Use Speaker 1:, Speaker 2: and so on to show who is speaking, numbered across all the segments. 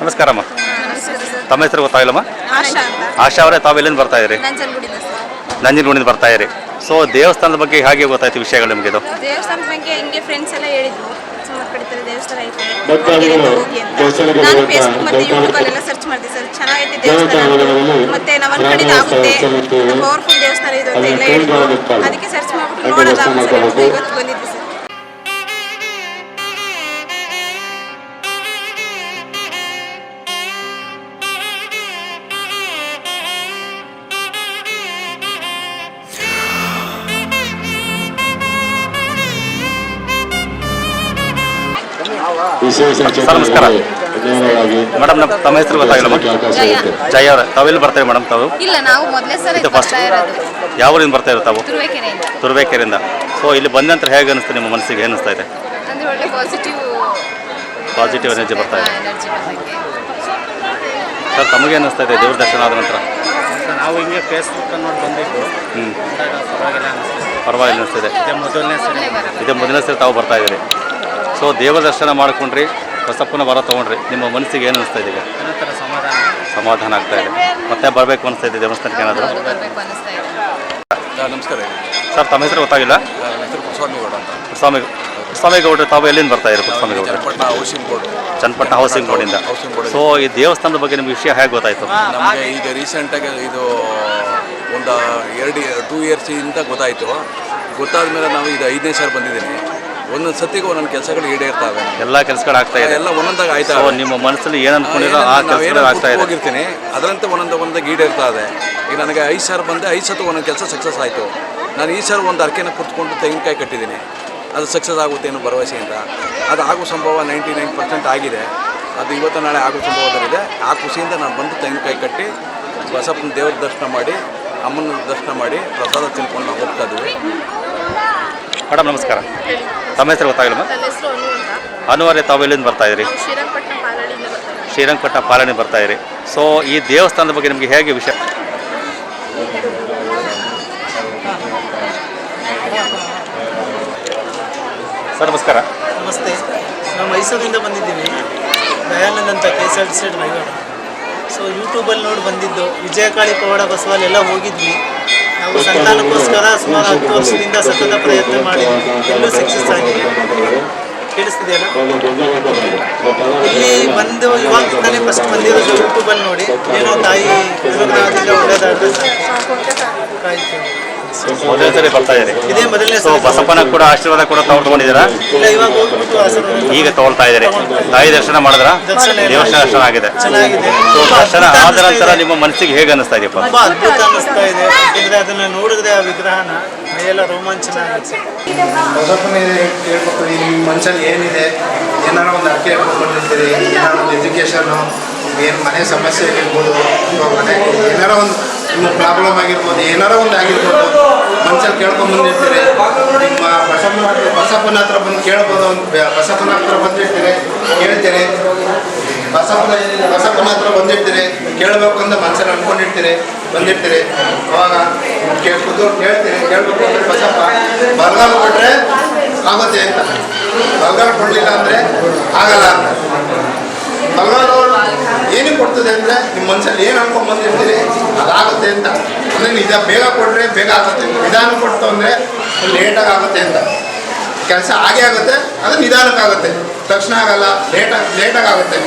Speaker 1: ನಮಸ್ಕಾರಮ್ಮ ತಮ್ಮ ಹೆಸರು ಗೊತ್ತಾಗಿಲ್ಲಮ್ಮ?
Speaker 2: ಆಶಾ ಅಂತ.
Speaker 1: ಆಶಾ ಅವರೇ ತಾವು ಎಲ್ಲಿಂದ ಬರ್ತಾ ಇದ್ದೀರಿ?
Speaker 2: ನಂಜನಗೂಡಿಂದ
Speaker 1: ಬರ್ತಾ ಇದ್ದೀರಿ. ಸೊ ದೇವಸ್ಥಾನದ ಬಗ್ಗೆ ಹಾಗೆ ಗೊತ್ತಾಯ್ತು ವಿಷಯಗಳು ನಿಮಗೆ ಇದು?
Speaker 2: ದೇವಸ್ಥಾನದ ಬಗ್ಗೆ ಹಿಂಗೆ ಫ್ರೆಂಡ್ಸ್ ಎಲ್ಲ ಹೇಳಿದ್ರು. ಸುಮಾರು ಕಡಿತಾರೆ ದೇವಸ್ಥಾನ ಐತೆ.
Speaker 3: ಭಕ್ತಾದಿಗಳು
Speaker 2: ಹೋಗಿ ಅಂತ ನಾನು
Speaker 3: ಬರುವಂತ
Speaker 2: ಫೇಸ್ಬುಕ್ ಮತ್ತೆ
Speaker 3: ದಯಮಾಡಿ
Speaker 2: ಸರ್ಚ್ ಮಾಡಿದೆ ಸರ್. ಚೆನ್ನಾಗೈತೆ ದೇವಸ್ಥಾನ
Speaker 3: ವಿಗ್ರಹಗಳಲ್ಲಿ
Speaker 2: ಮತ್ತೆ ನಾವು ಅನ್ಕೊಂಡಿದ್ದು ಆಗುತ್ತೆ. ಪವರ್ಫುಲ್ ದೇವಸ್ಥಾನ ಇದು ಅಂತ ಎಲ್ಲ ಹೇಳಿದ್ರು. ಅದಕ್ಕೆ ಸರ್ಚ್ ಮಾಡ್ಬಿಟ್ಟು ನೋಡೋಣ ಸರ್ ಅಂತ ಇವತ್ತು ಬಂದಿದ್ದೆ ಸರ್
Speaker 1: ಸರ್, ನಮಸ್ಕಾರ. ಮೇಡಮ್ ನಮ್ಮ ತಮ್ಮ ಹೆಸರು ಗೊತ್ತಾಗಿಲ್ಲ
Speaker 2: ಜಯ.
Speaker 1: ಜಯ ಅವರೇ ತಾವೆಲ್ಲಿ ಬರ್ತಾರೆ ಮೇಡಮ್ ತಾವು?
Speaker 2: ಇಲ್ಲ ನಾವು ಮೊದಲೇ ಸಲ
Speaker 1: ಇದು ಫಸ್ಟ್ ಯಾವ ಊರಿಂದ ಬರ್ತಾ ಇರೋ ತಾವು?
Speaker 2: ತುರುವೇಕೆರೆಯಿಂದ.
Speaker 1: ತುರುವೇಕೆರೆಯಿಂದ. ಸೊ ಇಲ್ಲಿ ಬಂದ ನಂತರ ಹೇಗೆ ಅನಿಸ್ತು ನಿಮ್ಮ ಮನಸ್ಸಿಗೆ? ಏನಿಸ್ತಾ ಇದೆ?
Speaker 2: ಅಂದ್ರೆ ಒಳ್ಳೆ ಪಾಸಿಟಿವ್
Speaker 1: ಪಾಸಿಟಿವ್ ಎನರ್ಜಿ ಬರ್ತಾ ಇದೆ. ಸರ್ ತಮಗೆ ಅನಿಸ್ತಾ ಇದೆ ದೇವ್ರ ದರ್ಶನ ಆದ ನಂತರ?
Speaker 4: ನಾವು ಹಿಂಗೆ ಫೇಸ್ಬುಕ್ ಬಂದಿದ್ದು. ಪರವಾಗಿಲ್ಲ ಅನಿಸ್ತು
Speaker 1: ಪರವಾಗಿಲ್ಲ ಅನಿಸ್ತಿದೆ.
Speaker 4: ಇದೇ ಮೊದಲನೇ ಸರಿ.
Speaker 1: ಇದೇ ಮೊದಲನೇ ಸರಿ ತಾವು ಬರ್ತಾ ಇದ್ದೀರಿ. ಸೊ ದೇವರ ದರ್ಶನ ಮಾಡ್ಕೊಂಡ್ರಿ ಬಸಪ್ಪನ ಬರ ತೊಗೊಂಡ್ರಿ ನಿಮ್ಮ ಮನಸ್ಸಿಗೆ ಏನು ಅನಿಸ್ತಾ ಇದೆ ಈಗ?
Speaker 4: ಸಮಾಧಾನ?
Speaker 1: ಸಮಾಧಾನ ಆಗ್ತಾ ಇದೆ. ಮತ್ತೆ ಬರಬೇಕು ಅನಿಸ್ತಾ ಇದೆ ದೇವಸ್ಥಾನಕ್ಕೆ ಏನಾದರೂ?
Speaker 5: ನಮಸ್ಕಾರ
Speaker 1: ಸರ್ ತಮ್ಮ ಹೆಸರು ಗೊತ್ತಾಗಿಲ್ಲ? ಸ್ವಾಮಿ ಸ್ವಾಮಿ ಗೌಡ್ರು ತಾವು ಎಲ್ಲಿಂದ ಬರ್ತಾ ಇರೋ ಸ್ವಾಮಿ ಗೌಡ್ರು?
Speaker 5: Channapatna housing board.
Speaker 1: Channapatna housing ರೋಡಿಂದ
Speaker 5: ಹೌಸಿಂಗ್ ಬೋರ್ಡ್
Speaker 1: ಸೊ ಈ ದೇವಸ್ಥಾನದ ಬಗ್ಗೆ ನಿಮ್ಗೆ ವಿಷಯ ಹೇಗೆ ಗೊತ್ತಾಯ್ತು?
Speaker 5: ನಮಗೆ ಈಗ ರೀಸೆಂಟಾಗಿ ಇದು ಒಂದು ಎರಡು ಟೂ ಇಯರ್ಸಿಂದ ಗೊತ್ತಾಯಿತು. ಗೊತ್ತಾದ ಮೇಲೆ ನಾವು ಈಗ ಐದನೇ ಸಾರಿ ಬಂದಿದ್ದೀನಿ. ಒಂದೊಂದು ಸತಿಗೆ ಒಂದೊಂದು ಕೆಲಸಗಳು ಈಡೇರ್ತವೆ.
Speaker 1: ಎಲ್ಲ ಕೆಲಸಗಳು ಆಗ್ತಾ ಇದೆ.
Speaker 5: ಎಲ್ಲ ಒಂದೊಂದಾಗ ಆಯ್ತಾ
Speaker 1: ಇದೆ. ನಿಮ್ಮ ಮನಸ್ಸಲ್ಲಿ ಏನು ಅನ್ಕೊಂಡಿರೋ ಆ ಕೆಲಸಗಳು ಆಗ್ತಾ ಇದೆ.
Speaker 5: ಹೋಗಿರ್ತೀನಿ. ಅದರಂತೆ ಒಂದೊಂದು ಒಂದಾಗ ಈಡೇರ್ತಾ ಇದೆ. ಈಗ ನನಗೆ ಐದು ಸಾವಿರ ಬಂದೆ ಐದು ಸತಿ ಒಂದೊಂದು ಕೆಲಸ ಸಕ್ಸಸ್ ಆಯಿತು. ನಾನು ಈ ಸಾರಿ ಒಂದು ಅರ್ಕೆನ ಕುತ್ಕೊಂಡು ತೆಂಗಿನಕಾಯಿ ಕಟ್ಟಿದ್ದೀನಿ. ಅದು ಸಕ್ಸಸ್ ಆಗುತ್ತೆ ಅನ್ನೋ ಭರವಸೆಯಿಂದ. ಅದು ಆಗೋ ಸಂಭವ ನೈಂಟಿ ನೈನ್ ಪರ್ಸೆಂಟ್ ಆಗಿದೆ. ಅದು ಇವತ್ತು ನಾಳೆ ಆಗೋ ಸಂಭವದಲ್ಲಿದೆ. ಆ ಖುಷಿಯಿಂದ ನಾನು ಬಂದು ತೆಂಗಿನಕಾಯಿ ಕಟ್ಟಿ ಬಸಪ್ಪನ ದೇವ್ರ ದರ್ಶನ ಮಾಡಿ ಅಮ್ಮನ ದರ್ಶನ ಮಾಡಿ ಪ್ರಸಾದ ತಿನ್ಕೊಂಡು ನಾವು ಹೋಗ್ತಾ ಇದ್ವಿ.
Speaker 1: ಮೇಡಮ್ ನಮಸ್ಕಾರ. ತಮ್ಮ ಹೆಸರು ಗೊತ್ತಾಗಿಲ್ಲ ಅನಿವಾರ್ಯ ತಾವು ಎಲ್ಲಿಂದ ಬರ್ತಾ
Speaker 2: ಇದ್ರಿ ಶ್ರೀರಂಗಪಟ್ಟಣ
Speaker 1: ಪಾಲನೆ ಬರ್ತಾ ಇದ್ರಿ ಸೊ ಈ ದೇವಸ್ಥಾನದ ಬಗ್ಗೆ ನಿಮಗೆ ಹೇಗೆ ವಿಷಯ? ಸರ್ ನಮಸ್ಕಾರ.
Speaker 6: ನಮಸ್ತೆ. ನಾವು ಮೈಸೂರಿಂದ ಬಂದಿದ್ದೀನಿ ದಯಾನಂದ್ ಅಂತ K S R T C driver so ಯೂಟ್ಯೂಬಲ್ಲಿ ನೋಡಿ ಬಂದಿದ್ದು. ವಿಜಯಕಾಳಿ ಪವಾಡ ಬಸವಲ್ಲಿ ಎಲ್ಲ ಹೋಗಿದ್ವಿ. ನಾವು ಸಂತಾನಕ್ಕೋಸ್ಕರ ಸುಮಾರು ಹತ್ತು ವರ್ಷದಿಂದ ಸತತ ಪ್ರಯತ್ನ ಮಾಡಿ ಎಲ್ಲೂ ಸಕ್ಸಸ್ ಆಗಿದೆ ಕೇಳಿಸ್ತಿದೆಯಲ್ಲ ಇಲ್ಲಿ ಬಂದು ಇವಾಗಿಂದಲೇ ಫಸ್ಟ್ ಬಂದಿರೋದು ಬಂದು ನೋಡಿ. ಏನೋ ತಾಯಿ ಒಳ್ಳೇದಾದ್ರೆ ಕಾಯ್ತೀವಿ
Speaker 1: ಮೊದಲನೇ ಸರಿ ಬರ್ತಾ ಇದ್ದಾರೆ
Speaker 6: ಇದೇ ಮೊದಲನೇ
Speaker 1: ಸೊ
Speaker 6: ಸಲ
Speaker 1: ಬಸಪ್ಪನ ಕೂಡ ಆಶೀರ್ವಾದ ಕೂಡ ತಾವು ತಗೊಂಡಿದ್ದೀರಾ?
Speaker 6: ಇಲ್ಲ ಇವಾಗ ಹೋಗ್ಬಿಟ್ಟು ಆಶೀರ್ವಾದ
Speaker 1: ಈಗ ತಗೊಳ್ತಾ ಇದ್ದಾರೆ. ತಾಯಿ ದರ್ಶನ ಮಾಡಿದ್ರ? ದೇವಸ್ಥಾನ ದರ್ಶನ ಆಗಿದೆ.
Speaker 6: ಚೆನ್ನಾಗಿದೆ.
Speaker 1: ಸೊ ದರ್ಶನ ಆದ ನಂತರ ನಿಮ್ಮ ಮನಸ್ಸಿಗೆ ಹೇಗೆ ಅನಿಸ್ತಾ ಇದೆಯಪ್ಪ
Speaker 6: ತುಂಬಾ ಅದ್ಭುತ ಅನಿಸ್ತಾ ಇದೆ. ಯಾಕೆಂದ್ರೆ ಅದನ್ನ ನೋಡಿದ್ರೆ ಆ ವಿಗ್ರಹನ ಮೈಯೆಲ್ಲ ರೋಮಾಂಚನ ಆಗುತ್ತೆ.
Speaker 7: ಬಸಪ್ಪನ ಹೇಳ್ಬೇಕು ನಿಮ್ಮ ಮನಸ್ಸಲ್ಲಿ ಏನಿದೆ? ಏನಾರ ಒಂದು ಅರ್ಕೆ ಹೇಳ್ಕೊಂಡಿರ್ತೀರಿ ಏನಾರ ಒಂದು ಎಜುಕೇಷನು ಏನು ಮನೆ ಸಮಸ್ಯೆ ಆಗಿರ್ಬೋದು ಮನೆ ಏನಾರ ಒಂದು ನಿಮ್ಮ ಪ್ರಾಬ್ಲಮ್ ಆಗಿರ್ಬೋದು, ಏನಾರ ಒಂದು ಆಗಿರ್ಬೋದು. ಮನಸ್ಸಲ್ಲಿ ಕೇಳ್ಕೊಂಡು ಬಂದಿರ್ತೀರಿ. ನಿಮ್ಮ ಬಸಪ್ಪನ ಬಸಪ್ಪನ ಹತ್ರ ಬಂದು ಕೇಳ್ಬೋದು ಒಂದು ಬಸಪ್ಪನ ಹತ್ರ ಬಂದಿರ್ತೀರಿ, ಕೇಳ್ತೀರಿ. ಬಸಪ್ಪನ ಬಸಪ್ಪನ ಹತ್ರ ಬಂದಿರ್ತೀರಿ ಕೇಳಬೇಕು ಅಂತ ಮನಸ್ಸಲ್ಲಿ ಅನ್ಕೊಂಡಿರ್ತೀರಿ, ಬಂದಿರ್ತೀರಿ. ಅವಾಗ ಕೇಳ್ಬೋದು ಕೇಳ್ತೀರಿ, ಕೇಳಬೇಕು ಅಂದರೆ ಬಸಪ್ಪ, ಬರಗಾಲ ಕೊಟ್ಟರೆ ಆಗುತ್ತೆ ಅಂತ. ಬರಗಾಲ ಕೊಡಲಿಲ್ಲ ಅಂದರೆ ಆಗಲ್ಲ ಅಂತ. ಕೊಡ್ತದೆ ಅಂದರೆ ನಿಮ್ಮ ಮನಸ್ಸಲ್ಲಿ ಏನು ಅನ್ಕೊಂಡ್ ಬಂದಿರ್ತೀರಿ ಅದಾಗುತ್ತೆ ಅಂತ. ಅಂದರೆ ನಿಜ ಬೇಗ ಕೊಟ್ಟರೆ ಬೇಗ ಆಗುತ್ತೆ. ನಿಧಾನ ಕೊಡ್ತು ಅಂದರೆ ಲೇಟಾಗಿ ಆಗುತ್ತೆ ಅಂತ. ಕೆಲಸ ಹಾಗೆ ಆಗುತ್ತೆ, ಅದು ನಿಧಾನಕ್ಕಾಗುತ್ತೆ ತಕ್ಷಣ ಆಗಲ್ಲ ಲೇಟಾಗಿ ಲೇಟಾಗಿ ಆಗುತ್ತೆ.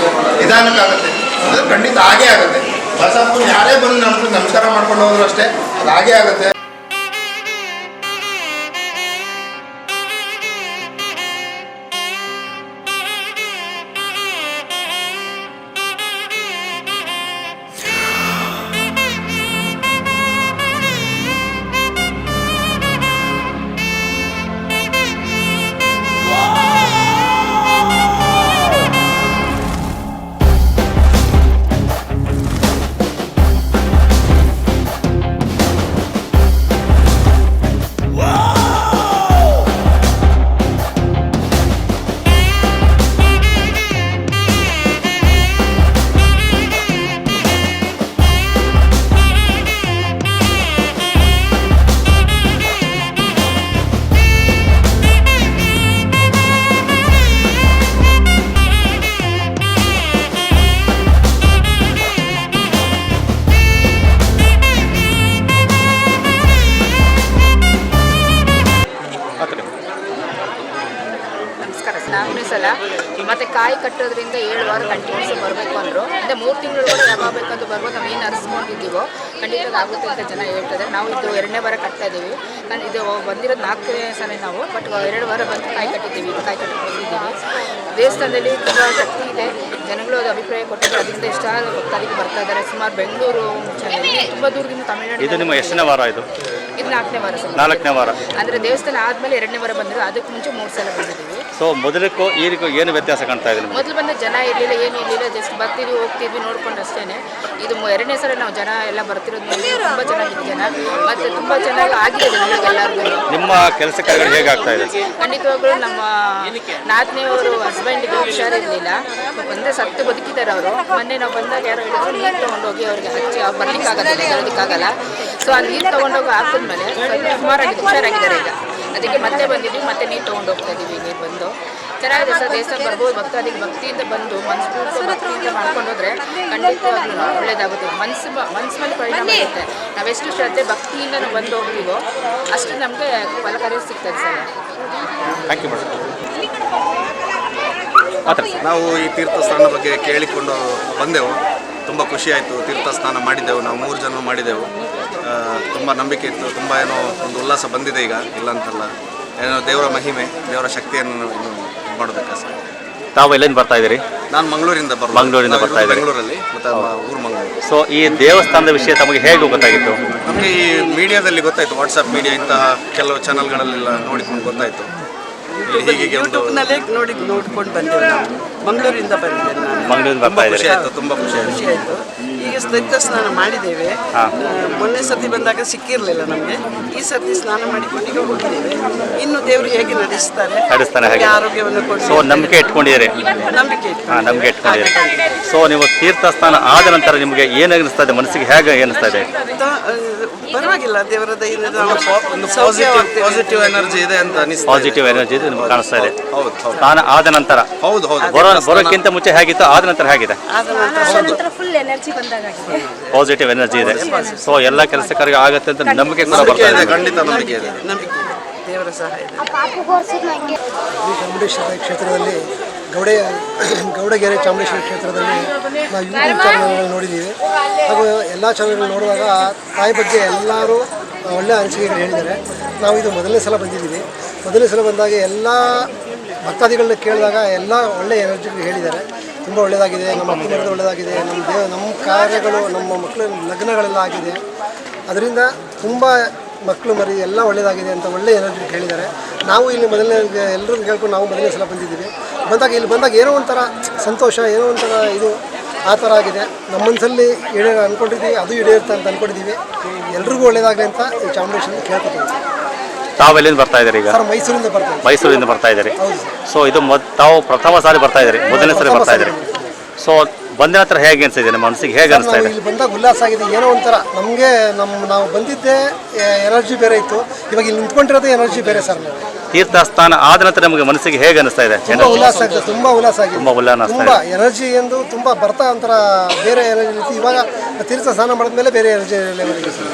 Speaker 7: ನಿಧಾನಕ್ಕಾಗುತ್ತೆ ಅದು ಖಂಡಿತ ಆಗೇ ಆಗುತ್ತೆ. ಬಸಪ್ಪನ ಯಾರೇ ಬಂದು ನಮ್ಗೆ ನಮಸ್ಕಾರ ಮಾಡ್ಕೊಂಡು ಹೋದ್ರು ಅಷ್ಟೇ, ಅದು ಹಾಗೆ ಆಗುತ್ತೆ.
Speaker 8: ಕಟ್ಟೋದ್ರಿಂದ ಏಳು ವಾರ ಕಂಟಿನ್ಯೂಸ್ ಬರಬೇಕು ಅಂದರು. ಅಂದರೆ ಮೂರು ತಿಂಗಳು ಕೂಡ ಯಾವಾಗಬೇಕಂತ ಬರ್ಬೋದು. ನಾವು ಏನು ಅರಿಸ್ಕೊಂಡಿದ್ದೀವೋ ಖಂಡಿತ ಆಗುತ್ತೆ ಅಂತ ಜನ ಹೇಳ್ತಾರೆ. ನಾವು ಇದು ಎರಡನೇ ವಾರ ಕಟ್ತಾ ಇದ್ದೀವಿ ನಾನು ಇದು ಬಂದಿರೋದು ನಾಲ್ಕನೇ ಸಲ ನಾವು ಬಟ್ ಎರಡು ವಾರ ಬಂದು ಕಾಯಿ ಕಟ್ಟಿದ್ದೀವಿ. ಇದು ಕಾಯಿ ಕಟ್ಟಿ ಬಂದಿದ್ದೀವಿ. ದೇವಸ್ಥಾನದಲ್ಲಿ ತುಂಬ ಶಕ್ತಿ ಇದೆ. ಜನಗಳು ಅದು ಅಭಿಪ್ರಾಯ ಕೊಟ್ಟಿದ್ದಾರೆ. ಅದರಿಂದ ಇಷ್ಟ ಭಕ್ತಾದಿಗಳು ಬರ್ತಾ ಇದ್ದಾರೆ. ಸುಮಾರು ಬೆಂಗಳೂರು ತುಂಬ ದೂರದಿಂದ ತಮಿಳುನಾಡು
Speaker 1: ಇದು ನಿಮ್ಮ ಎಷ್ಟನೇ ವಾರ ಇದು?
Speaker 8: ಇದು ನಾಲ್ಕನೇ ವಾರ ಸರ್.
Speaker 1: ನಾಲ್ಕನೇ ವಾರ.
Speaker 8: ಅಂದ್ರೆ ದೇವಸ್ಥಾನ ಆದ್ಮೇಲೆ ಎರಡನೇ ವಾರ ಬಂದರು ಅದಕ್ಕೆ ಮುಂಚೆ ಮೂರು ಸಲ ಬಂದಿದ್ದೀವಿ.
Speaker 1: ಸೊ ಮೊದಲಕ್ಕೂ ಈರಿಗೂ ಏನು ವ್ಯತ್ಯಾಸ ಕಾಣ್ತಾ ಇದೆ ನಿಮಗೆ?
Speaker 8: ಮೊದಲು ಬಂದ ಜನ ಇರಲಿಲ್ಲ ಏನು ಇರಲಿಲ್ಲ ಜಸ್ಟ್ ಬರ್ತಿದ್ವಿ ಹೋಗ್ತಿದ್ವಿ ನೋಡ್ಕೊಂಡು ಅಷ್ಟೇ ಇದು ಮು- ಎರಡನೇ ಸಲ ನಾವು ಜನ ಎಲ್ಲ ಬರ್ತಿರೋದು ನೋಡಿ ತುಂಬ ಚೆನ್ನಾಗಿದೆ ಜನ ಮತ್ತೆ ತುಂಬ ಚೆನ್ನಾಗಿ ಆಗಿದೆ ಎಲ್ಲರಿಗೂ
Speaker 1: ನಿಮ್ಮ ಕೆಲಸ ಕಾರ್ಯಗಳು ಹೇಗಾಗ್ತಾ ಇದೆ?
Speaker 8: ಖಂಡಿತವಾಗ್ಲೂ ನಮ್ಮ ನಾಲ್ಕನೇವರು ಹಸ್ಬೆಂಡ್ಗೆ ಹುಷಾರಿರಲಿಲ್ಲ. ಅಂದರೆ ಸತ್ತು ಬದುಕಿದ್ದಾರೆ ಅವರು. ಮೊನ್ನೆ ನಾವು ಬಂದಾಗ ಯಾರೋ ಹೇಳಿದ್ರು ನೀರು ತೊಗೊಂಡೋಗಿ ಅವ್ರಿಗೆ ಹಚ್ಚಿ ಅವ್ರು ಬರ್ಲಿಕ್ಕಾಗಲ್ಲ ಹೇಳೋದಕ್ಕಾಗಲ್ಲ ಸೊ ಆ ನೀರು ತೊಗೊಂಡೋಗಿ ಹಾಕಿದ್ಮೇಲೆ ಸ್ವಲ್ಪ ಸುಮಾರಾಗಿ ಹುಷಾರಾಗಿದ್ದಾರೆ ಈಗ. ಅದಕ್ಕೆ ಮತ್ತೆ ಬಂದಿದ್ದು ಮತ್ತೆ ನೀರು ತೊಗೊಂಡು ಹೋಗ್ತಾ ಇದ್ದೀವಿ ನೀರು ಬಂದು. ಚೆನ್ನಾಗಿದೆ ಸರ್ ದೇವಸ್ಥಾನ ಬರ್ಬೋದು ಭಕ್ತಾದಿಗೆ ಭಕ್ತಿಯಿಂದ ಬಂದು ಮನ್ಸು ಭಕ್ತಿಯಿಂದ ಮಾಡ್ಕೊಂಡು ಹೋದ್ರೆ ಖಂಡಿತವಾಗ್ಲೂ ಒಳ್ಳೇದಾಗುತ್ತೆ. ಮನಸ್ಸು ಮನಸ್ಸು ಮೇಲೆ ಪರಿಣಾಮ ಆಗುತ್ತೆ ನಾವೆಷ್ಟು ಶ್ರದ್ಧೆ ಭಕ್ತಿಯಿಂದ ನಾವು ಬಂದು ಹೋಗ್ತೀವೋ ಅಷ್ಟು ನಮಗೆ ಫಲಕಾರಿ ಸಿಗ್ತದೆ ಸರ್.
Speaker 1: ಥ್ಯಾಂಕ್ ಯು ಮೇಡಮ್ ಮಾತಾಡಿ
Speaker 7: ನಾವು ಈ ತೀರ್ಥಸ್ಥಾನದ ಬಗ್ಗೆ ಕೇಳಿಕೊಂಡು ಬಂದೆವು. ತುಂಬ ಖುಷಿಯಾಯಿತು ತೀರ್ಥಸ್ನಾನ ಮಾಡಿದ್ದೆವು. ನಾವು ಮೂರು ಜನ ಮಾಡಿದೆವು ತುಂಬ ನಂಬಿಕೆ ಇತ್ತು ತುಂಬ ಏನೋ ಒಂದು ಉಲ್ಲಾಸ ಬಂದಿದೆ ಈಗ ಇಲ್ಲ ಅಂತಲ್ಲ. ಏನೋ ದೇವರ ಮಹಿಮೆ ದೇವರ ಶಕ್ತಿಯನ್ನು ಇನ್ನು ಇದು ಮಾಡೋದಕ್ಕೆ ಸರ್
Speaker 1: ತಾವು ಎಲ್ಲಿಂದ ಬರ್ತಾ ಇದ್ದೀರಿ?
Speaker 7: ನಾನು ಮಂಗಳೂರಿಂದ ಬರ್ತೀನಿ
Speaker 1: ಮಂಗಳೂರಿಂದ ಬರ್ತಾ ಇದ್ದೀರಿ.
Speaker 7: ಬೆಂಗಳೂರಲ್ಲಿ ಮತ್ತು ಊರು ಮಂಗಳೂರು.
Speaker 1: ಸೊ ಈ ದೇವಸ್ಥಾನದ ವಿಷಯ ತಮಗೆ ಹೇಗೆ ಗೊತ್ತಾಗಿತ್ತು?
Speaker 7: ನಮಗೆ ಈ ಮೀಡಿಯಾದಲ್ಲಿ ಗೊತ್ತಾಯಿತು ವಾಟ್ಸಪ್ ಮೀಡಿಯಾ ಇಂತಹ ಕೆಲವು ಚಾನಲ್ಗಳಲ್ಲೆಲ್ಲ ನೋಡಿಕೊಂಡು ಗೊತ್ತಾಯಿತು. ಇಲ್ಲಿ ಹೀಗೆ ಒಂದು
Speaker 9: ಯೂಟ್ಯೂಬ್ನಲ್ಲೇ ನೋಡಿ ನೋಡ್ಕೊಂಡು ಬಂದೆವು ನಾವು. ಮಂಗಳೂರಿಂದ ಬಂದಿದ್ದೇನೆ ನಾನು.
Speaker 1: ಮಂಗಳೂರಿಂದ
Speaker 7: ತುಂಬ
Speaker 1: ಬರ್ತಾ
Speaker 7: ಖುಷಿ
Speaker 1: ಆಯ್ತು
Speaker 7: ಆಯಿತು ತುಂಬ ಖುಷಿ ಆಯಿತು.
Speaker 9: ಖುಷಿ ಆಯಿತು. ಈಗ ಸ್ನಿಗ್ಧ ಸ್ನಾನ ಮಾಡಿದ್ದೇವೆ. ಮೊನ್ನೆ ಸರ್ತಿ ಬಂದಾಗ ಸಿಕ್ಕಿರಲಿಲ್ಲ ನಮಗೆ. ಈ ಸರ್ತಿ ಸ್ನಾನ ಮಾಡಿಕೊಂಡು ಈಗ ಹೋಗಿದ್ದೇವೆ. ಇನ್ನು ದೇವರು ಹೇಗೆ ನಡೆಸ್ತಾರೆ
Speaker 1: ನಡೆಸ್ತಾನೆ ಹಾಗೆ.
Speaker 9: ಆರೋಗ್ಯವನ್ನು
Speaker 1: ಸೊ ನಂಬಿಕೆ ಇಟ್ಕೊಂಡಿದ್ದೀರಿ?
Speaker 9: ನಂಬಿಕೆ ಇಟ್ಟು
Speaker 1: ಹಾಂ ನಂಬಿಕೆ ಇಟ್ಕೊಂಡಿದ್ದೀರಿ. ಸೊ ನೀವು ತೀರ್ಥಸ್ಥಾನ ಆದ ನಂತರ ನಿಮಗೆ ಏನು ಅನಿಸ್ತಾ ಇದೆ? ಮನಸ್ಸಿಗೆ ಹೇಗೆ ಅನಿಸ್ತಾ ಇದೆ?
Speaker 9: ಆ, ಪರವಾಗಿಲ್ಲ ದೇವರ ದಯಿಂದ ನಾವು ಸೌಖ್ಯವಾಗ್ತೇವೆ.
Speaker 7: ಪಾಸಿಟಿವ್ ಪಾಸಿಟಿವ್ ಎನರ್ಜಿ ಇದೆ ಅಂತ ಅನಿಸ್ತಾ ಇದೆ.
Speaker 1: ಪಾಸಿಟಿವ್ ಎನರ್ಜಿ ನಿಮ್ಗೆ ಕಾಣಿಸ್ತಾ ಇದೆ.
Speaker 7: ಹೌದು ಹೌದು.
Speaker 1: ಸ್ನಾನ ಆದ ನಂತರ?
Speaker 7: ಹೌದು ಹೌದು.
Speaker 1: ಬರೋ ಬರೋಕ್ಕಿಂತ ಮುಂಚೆ ಹೇಗಿತ್ತು? ಆದ ನಂತರ ಹೇಗಿದೆ?
Speaker 9: ಆದ ನಂತರ
Speaker 2: ಫುಲ್ ಎನರ್ಜಿ ಬಂದಾಗಿದೆ
Speaker 1: ಪಾಸಿಟಿವ್ ಎನರ್ಜಿ ಇದೆ. ಸೊ ಎಲ್ಲ ಕೆಲಸಕಾರಿಗೆ ಆಗತ್ತೆ ಅಂತ ನಂಬಿಕೆ ಕೂಡ
Speaker 7: ನಂಬಿಕೆ
Speaker 1: ಬರ್ತಾ
Speaker 7: ಇದೆ
Speaker 1: ಇದೆ.
Speaker 7: ಖಂಡಿತ ನಂಬಿಕೆ ಇದೆ.
Speaker 9: ನಂಬಿಕೆ ಇದೆ. ದೇವರ ಸಹಾಯ ಇದೆ
Speaker 10: ಈ ಚಾಮುಂಡೇಶ್ವರಿ ಕ್ಷೇತ್ರದಲ್ಲಿ ಗೌಡೆಯ ಗೌಡಗೆರೆ ಚಾಮುಂಡೇಶ್ವರಿ ಕ್ಷೇತ್ರದಲ್ಲಿ ನಾವು ಯೂಟ್ಯೂಬ್ ಚಾನಲ್ಗಳನ್ನು ನೋಡಿದ್ದೀವಿ. ಹಾಗೂ ಎಲ್ಲ ಚಾನಲ್ಗಳು ನೋಡುವಾಗ ತಾಯಿ ಬಗ್ಗೆ ಎಲ್ಲರೂ ಒಳ್ಳೆಯ ಅನಿಸಿಕೆಗಳು ಹೇಳಿದ್ದಾರೆ. ನಾವು ಇದು ಮೊದಲನೇ ಸಲ ಬಂದಿದ್ದೀವಿ. ಮೊದಲನೇ ಸಲ ಬಂದಾಗ ಎಲ್ಲ ಭಕ್ತಾದಿಗಳನ್ನ ಕೇಳಿದಾಗ ಎಲ್ಲ ಒಳ್ಳೆಯ ಎನರ್ಜಿಗಳು ಹೇಳಿದ್ದಾರೆ. ತುಂಬ ಒಳ್ಳೆಯದಾಗಿದೆ ನಮ್ಮ ಮಕ್ಕಳು ಒಳ್ಳೆಯದಾಗಿದೆ ನಮ್ಮ ದೇವ ನಮ್ಮ ಕಾರ್ಯಗಳು ನಮ್ಮ ಮಕ್ಕಳ ಲಗ್ನಗಳೆಲ್ಲ ಆಗಿದೆ. ಅದರಿಂದ ತುಂಬ ಮಕ್ಕಳು ಮರಿ ಎಲ್ಲ ಒಳ್ಳೆಯದಾಗಿದೆ ಅಂತ ಒಳ್ಳೆ ಎನರ್ಜಿ ಹೇಳಿದ್ದಾರೆ. ನಾವು ಇಲ್ಲಿ ಮೊದಲನೇ ಎಲ್ಲರೂ ಕೇಳ್ಕೊಂಡು ನಾವು ಮೊದಲನೇ ಸಲ ಬಂದಿದ್ದೀವಿ. ಬಂದಾಗ ಇಲ್ಲಿ ಬಂದಾಗ ಏನೋ ಒಂಥರ ಸಂತೋಷ ಏನೋ ಒಂಥರ ಇದು ಆ ಥರ ಆಗಿದೆ. ನಮ್ಮ ಮನಸ್ಸಲ್ಲಿ ಈಡೇ ಅಂದ್ಕೊಂಡಿದ್ದೀವಿ ಅದು ಈಡೇರುತ್ತೆ ಅಂತ ಅಂದ್ಕೊಂಡಿದ್ದೀವಿ ಎಲ್ರಿಗೂ ಒಳ್ಳೆಯದಾಗಲಿ ಅಂತ ಈ ಚಾಮುಂಡೇಶ್ವರಿ ಕೇಳ್ಕೊತೀವಿ
Speaker 1: ತಾವು ಎಲ್ಲಿಂದ ಬರ್ತಾ ಇದ್ದಾರೆ ಈಗ?
Speaker 10: ಸರ್ ಮೈಸೂರಿಂದ ಬರ್ತೀವಿ
Speaker 1: ಮೈಸೂರಿಂದ ಬರ್ತಾ ಇದ್ದಾರೆ. ಸೊ ಇದು ಮೊದ್ ತಾವು ಪ್ರಥಮ ಸಾರಿ ಬರ್ತಾ ಇದ್ದೀರಿ ಮೊದಲನೇ ಸಾರಿ ಬರ್ತಾ ಇದ್ದೀರಿ. ಸೊ ಬಂದ ನಂತರ ಹೇಗೆ ಅನಿಸ್ತಿದೆ? ನಮ್ಮ ಮನಸ್ಸಿಗೆ ಹೇಗೆ ಅನಿಸ್ತಾ
Speaker 10: ನಾವು
Speaker 1: ಇದೆ
Speaker 10: ಇಲ್ಲಿ ಬಂದಾಗ ಉಲ್ಲಾಸ ಆಗಿದೆ. ಏನೋ ಒಂಥರ. ನಮಗೆ ನಮ್ಮ ನಾವು ಬಂದಿದ್ದೆ ಎನರ್ಜಿ ಬೇರೆ ಇತ್ತು. ಇವಾಗ ಇಲ್ಲಿ ನಿಂತ್ಕೊಂಡಿರೋದೇ ಎನರ್ಜಿ ಬೇರೆ ಸರ್ ನಾವು.
Speaker 1: ತೀರ್ಥಸ್ಥಾನ ಆದ ನಂತರ ನಮಗೆ ಮನಸ್ಸಿಗೆ ಹೇಗೆ ಅನಿಸ್ತಾ ಇದೆ?
Speaker 10: ತುಂಬಾ ಉಲ್ಲಾಸ ಆಗಿದೆ ತುಂಬಾ ಉಲ್ಲಾಸ ಆಗಿದೆ.
Speaker 1: ತುಂಬಾ ಉಲ್ಲಾಸ ತುಂಬ
Speaker 10: ತುಂಬಾ ಎನರ್ಜಿ ಎಂದು ತುಂಬ ಬರ್ತಾ ಒಂಥರ ಬೇರೆ ಎನರ್ಜಿ ಇತ್ತು. ಇವಾಗ ತೀರ್ಥ ಸ್ನಾನ ಮಾಡಿದ್ಮೇಲೆ ಬೇರೆ ಎನರ್ಜಿ ಲೆವೆಲ್ ಇದೆ ಸರ್.